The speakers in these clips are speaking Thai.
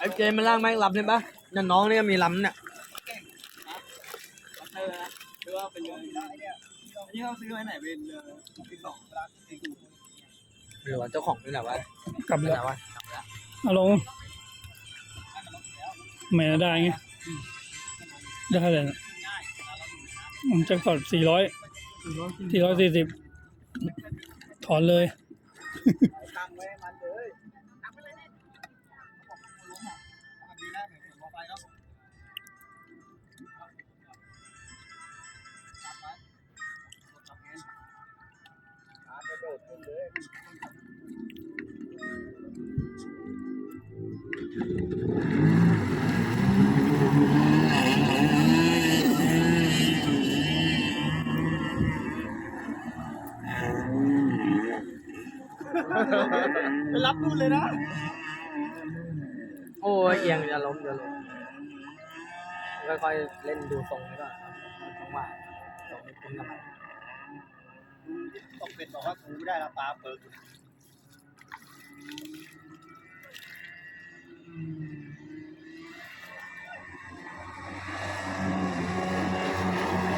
ไอ้เจมมันล่างแม่งลำใช่ปะนั่นน้องนี่ก็มีลำเนี่ยเออหรือว่าเป็นเรือได้เนี่ยอันนี้เขาซื้อไว้ไหนเป็นเรือที่สองรักเองหรือว่าเจ้าของนี่แหละวะกลับนี่แล้วแหละวะเอาลงไม่ได้ไงได้เลยนะแจ็คพอตสี่ร้อยสี่ร้อยสี่สิบถอนเลย ตั้งไว้ให้มัน ไซค์เนาะจับไว้จับเงี้ยขาไปโดดขึ้นเลยไปรับนู่นเลยนะ โอ้ยเอียงจะล้มจะล้มค่อยๆเล่นดูทรงนี้ก่อนจังหวะตรงนี้คุ้นกับมันต้องเป็นบอกว่ากูไม่ได้ละปลาเปิด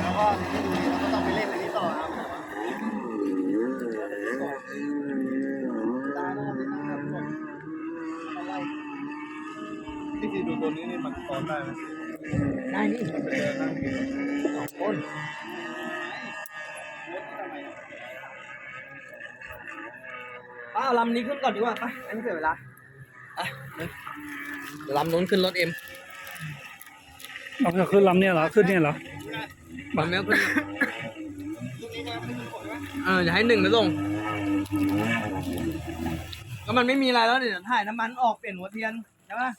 แล้วก็เราก็ต้องไปเล่นอันนี้ต่อครับตาหน้าเป็นหน้าครับผมอะไร ที่คือดูตัวนี้นี่มันตอนได้ไหมได้นี่มันเป็นเรือนั่งกินสองคนป้าเอาลำนี้ขึ้นก่อนดีกว่าไปอันนี้เสียเวลาอะเดี๋ยวลำนู้นขึ้นรถเอ็มเอาจะขึ้นลำเนี่ยเหรอ ขึ้นเนี่ยเหรอลำนี้ขึ้นเออจะให้หนึ่งมาส่งก็มันไม่มีอะไรแล้วเดี๋ยวถ่ายน้ำมันออกเปลี่ยนหัวเทียนใช่ปะ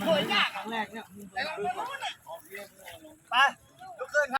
โอยยาก ครั้งแรกเนี่ย ไปลุกขึ้นครับ